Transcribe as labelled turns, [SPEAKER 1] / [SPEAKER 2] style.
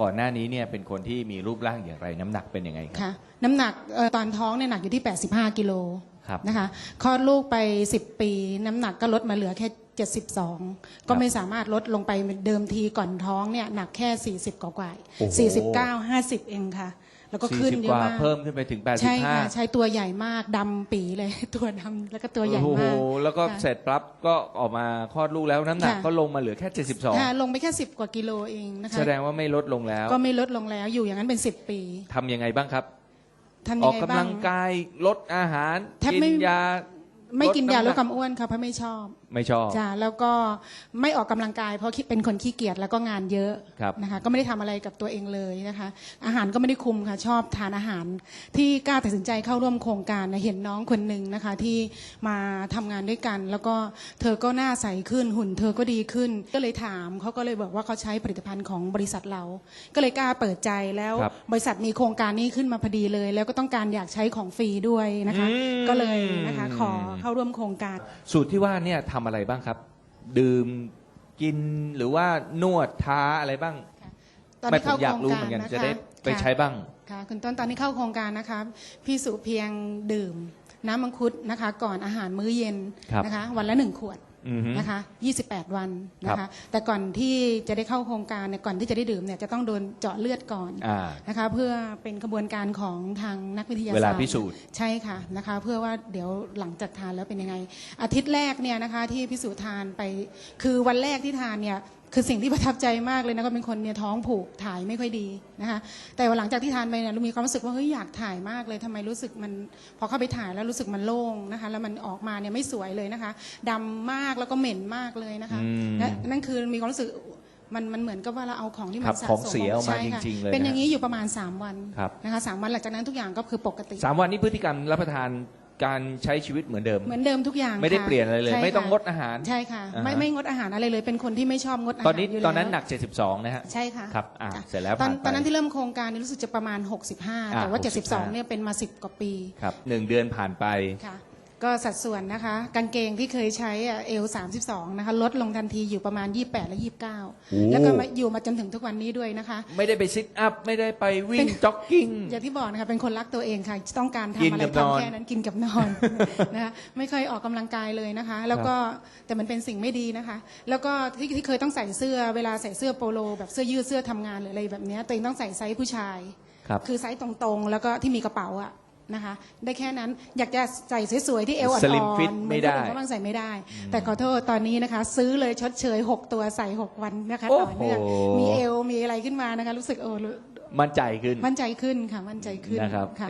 [SPEAKER 1] ก่อนหน้านี้เนี่ยเป็นคนที่มีรูปร่างอย่างไร น้ำหนักเป็นยังไงครับ
[SPEAKER 2] ค่ะ น้ำหนักเอ่อตอนท้องเนี่ยหนักอยู่ที่ 85 กิโล
[SPEAKER 1] ครับ
[SPEAKER 2] นะคะคลอดลูกไป 10 ปี น้ำหนักก็ลดมาเหลือแค่ 72 ก็ไม่สามารถลดลงไปเดิมทีก่อนท้องเนี่ยหนักแค่ 40 กว่ากว่า
[SPEAKER 1] โอ้โห
[SPEAKER 2] 49 50 เองค่ะ แล้วก็ขึ้น
[SPEAKER 1] 40
[SPEAKER 2] เย
[SPEAKER 1] ก
[SPEAKER 2] อะ
[SPEAKER 1] ว่ามา
[SPEAKER 2] ก
[SPEAKER 1] เพิ่มขึ้นไปถึง 85
[SPEAKER 2] ใช่ค่ะใช้ตัวใหญ่มากดำปีเลย ตัวดำแล้วก็ตัวใหญ่
[SPEAKER 1] โอ้โห
[SPEAKER 2] มาก
[SPEAKER 1] แล้วก็
[SPEAKER 2] ค่ะ
[SPEAKER 1] เสร็จปั๊บก็ออกมาคลอดลูกแล้วน้ำหนัก
[SPEAKER 2] ค่ะ
[SPEAKER 1] ก็ลงมาเหลือแค่
[SPEAKER 2] ค่ะลงไปแค่10กว่ากิโลเองนะคะ
[SPEAKER 1] 72แสดงว่าไม่ลดลงแล้ว
[SPEAKER 2] ก็ไม่ลดลงแล้วอยู่อย่างนั้นเป็น10ปี
[SPEAKER 1] ทำยังไงบ้างครับ
[SPEAKER 2] ทำ
[SPEAKER 1] อ
[SPEAKER 2] ยั
[SPEAKER 1] องก
[SPEAKER 2] ไง
[SPEAKER 1] กำ
[SPEAKER 2] บ้า
[SPEAKER 1] ลั
[SPEAKER 2] ง
[SPEAKER 1] งกายลดอาหาร
[SPEAKER 2] แทบ
[SPEAKER 1] กิ
[SPEAKER 2] ไม่
[SPEAKER 1] นยา
[SPEAKER 2] ไม่กินยาลดำ
[SPEAKER 1] ห
[SPEAKER 2] ความอ้วนค่ะเพราะไม่ชอบ
[SPEAKER 1] ไม่ชอบ
[SPEAKER 2] จ้าแล้วก็ไม่ออกกำลังกาย เพราะคิดเป็นคนขี้เกียจแล้วก็งานเยอะ
[SPEAKER 1] ครับ
[SPEAKER 2] นะคะ ก็ไม่ได้ทำอะไรกับตัวเองเลยนะคะ อาหารก็ไม่ได้คุมค่ะชอบทานอาหารที่กล้าตัดสินใจเข้าร่วมโครงการนะเห็นน้องคนหนึ่งนะคะ ที่มาทำงานด้วยกัน แล้วก็เธอก็หน้าใสขึ้นหุ่น เธอก็ดีขึ้น ก็เลยถามเขาก็เลยบอกว่าเขาใช้ผลิตภัณฑ์ของบริษัทเรา ก็เลยกล้าเปิดใจแล้ว
[SPEAKER 1] ครับ
[SPEAKER 2] บริษัทมีโครงการนี้ขึ้นมาพอดีเลย แล้วก็ต้องการอยากใช้ของฟรีด้วยนะคะ
[SPEAKER 1] อืม
[SPEAKER 2] ก็เลยนะคะขอเข้าร่วมโครงการ
[SPEAKER 1] สูตรที่ว่าเนี่ยทำอะไรบ้างครับ ดื่มกินหรือว่านวดท้าอะไรบ้าง
[SPEAKER 2] ตอน
[SPEAKER 1] ไม่
[SPEAKER 2] ที่
[SPEAKER 1] ผม
[SPEAKER 2] เข้า
[SPEAKER 1] อยา
[SPEAKER 2] โค
[SPEAKER 1] ก
[SPEAKER 2] รง
[SPEAKER 1] รู้
[SPEAKER 2] กา
[SPEAKER 1] เห
[SPEAKER 2] ร
[SPEAKER 1] มือนกัน
[SPEAKER 2] นะคะ
[SPEAKER 1] จะได้ไป
[SPEAKER 2] ค่ะ
[SPEAKER 1] ใช้บ้าง
[SPEAKER 2] ค่ะคุณต้นตอนที่เข้าโครงการนะคะพี่สุเพียงดื่ม น้ำมังคุดนะคะ ก่อนอาหารมื้อเย็น
[SPEAKER 1] ครับ
[SPEAKER 2] นะคะ วันละหนึ่งขวด
[SPEAKER 1] อือฮึ
[SPEAKER 2] นะคะ 28 วันนะ
[SPEAKER 1] ครั
[SPEAKER 2] คะ
[SPEAKER 1] บ
[SPEAKER 2] แต่ก่อนที่จะได้เข้าโครงการเนี่ยก่อนที่จะได้ดื่มเนี่ยจะต้องโดนเจาะเลือดก่อน
[SPEAKER 1] อ่า
[SPEAKER 2] นะคะ เพื่อเป็นกระบวนการของทางนักวิทยาศาสตร์
[SPEAKER 1] เวลาพิสูจน์
[SPEAKER 2] ใช่ค่ะนะคะ เพื่อว่าเดี๋ยวหลังจากทานแล้วเป็นยังไง อาทิตย์แรกเนี่ยนะคะที่พิสูจน์ทานไป คือวันแรกที่ทานเนี่ย คือสิ่งที่ประทับใจมากเลยนะก็เป็นคนเนี่ยท้องผูกถ่ายไม่ค่อยดีนะคะแต่ว่าหลังจากที่ทานไปเนี่ยเรามีความรู้สึกว่าเฮ้ยอยากถ่ายมากเลยทำไมรู้สึกมันพอเข้าไปถ่ายแล้วรู้สึกมันโล่งนะคะแล้วมันออกมาเนี่ยไม่สวยเลยนะคะดำมากแล้วก็เหม็นมากเลยนะคะ
[SPEAKER 1] อืม
[SPEAKER 2] และนั่นคือมีความรู้สึกมันมันเหมือนกับว่าเราเอาของที่
[SPEAKER 1] ค
[SPEAKER 2] มั
[SPEAKER 1] รั
[SPEAKER 2] น
[SPEAKER 1] บ
[SPEAKER 2] สะ
[SPEAKER 1] ของ
[SPEAKER 2] สม
[SPEAKER 1] เสียออกมา
[SPEAKER 2] ใช่ค่ะ
[SPEAKER 1] จริงๆเลย
[SPEAKER 2] เป็น
[SPEAKER 1] นะ
[SPEAKER 2] อย่างนี้อยู่ประมาณ 3 วัน
[SPEAKER 1] ครับ
[SPEAKER 2] นะคะสามวันหลังจากนั้นทุกอย่างก็คือปกติ
[SPEAKER 1] สามวันนี้พฤติกรรมรับประทาน การใช้ชีวิตเหมือนเดิม
[SPEAKER 2] เหมือนเดิมทุกอย่าง
[SPEAKER 1] ไม่ได้
[SPEAKER 2] ค่ะ
[SPEAKER 1] เปลี่ยนอะไรเลย
[SPEAKER 2] ใช่
[SPEAKER 1] ไม่ต้อง
[SPEAKER 2] ค่ะ
[SPEAKER 1] งดอาหาร
[SPEAKER 2] ใช่ค่ะ
[SPEAKER 1] อ่าฮะ
[SPEAKER 2] ไม่ไม่งดอาหารอะไรเลย เป็นคนที่ไม่ชอบงดอาหาร
[SPEAKER 1] ตอนนี้
[SPEAKER 2] ยู่แล้ว
[SPEAKER 1] ตอนนั้นหนัก 72 นะฮะ
[SPEAKER 2] ใช่ค่ะ
[SPEAKER 1] ครับอ่า
[SPEAKER 2] จ้ะ
[SPEAKER 1] เสร็จแล้ว
[SPEAKER 2] ตอน
[SPEAKER 1] ผ่านไป
[SPEAKER 2] ตอนนั้นที่เริ่มโครงการนี่รู้สึกจะประมาณ 65 แต่ว่า
[SPEAKER 1] อ่า65
[SPEAKER 2] 72เนี่ยเป็นมา 10 กว่าปี
[SPEAKER 1] ครับหนึ่งเดือนผ่านไป
[SPEAKER 2] ค่ะ ก็สัดส่วนนะคะ กางเกงที่เคยใช้เอล32 นะคะ ลดลงทันทีอยู่ประมาณ 28 และ
[SPEAKER 1] โอ้
[SPEAKER 2] 29 แล้วก็มาอยู่มาจนถึงทุกวันนี้ด้วยนะคะ
[SPEAKER 1] ไม่ได้ไปซิทอัพ ไม่ได้ไปวิ่
[SPEAKER 2] เป็
[SPEAKER 1] ง
[SPEAKER 2] น
[SPEAKER 1] จ็อกกิ้ง
[SPEAKER 2] อย่างที่บอกนะคะเป็นคนรักตัวเองค่ะ ต้องการ
[SPEAKER 1] กิน
[SPEAKER 2] ทำอะไร
[SPEAKER 1] กับนอน
[SPEAKER 2] ทำแค่นั้นกินกับนอน นะคะไม่เคยออกกำลังกายเลยนะคะ แล้วก็แต่มันเป็นสิ่งไม่ดีนะคะ แล้วก็ที่ที่เคยต้องใส่เสื้อเวลาใส่เสื้อโปโล แบบเสื้อยืดเสื้อทำงานหรืออะไรแบบเนี้ยตัวเองต้องใส่ไซส์ผู้ชาย
[SPEAKER 1] ครับ
[SPEAKER 2] คือไซส์ตรงๆ แล้วก็ที่มีกระเป๋าอะ นะคะ ได้แค่นั้นอยากจะใส่สวยๆที่เอวอ่อนๆ
[SPEAKER 1] Slim fit ไม่ได้
[SPEAKER 2] เหอนคนอื่นเขาบางใส่ไม่ได้ แต่ขอโทษตอนนี้นะคะ ซื้อเลยชดเชย 6 ตัวใส่ 6 วันนะคะ
[SPEAKER 1] โอ้
[SPEAKER 2] ต่อ
[SPEAKER 1] โห
[SPEAKER 2] เนื่องมีเอวมีอะไรขึ้นมานะคะ รู้สึกโอ้
[SPEAKER 1] มั่นใจขึ้น
[SPEAKER 2] มั่นใจขึ้นค่ะ มั่นใจขึ้น
[SPEAKER 1] นะครับ
[SPEAKER 2] ค่ะ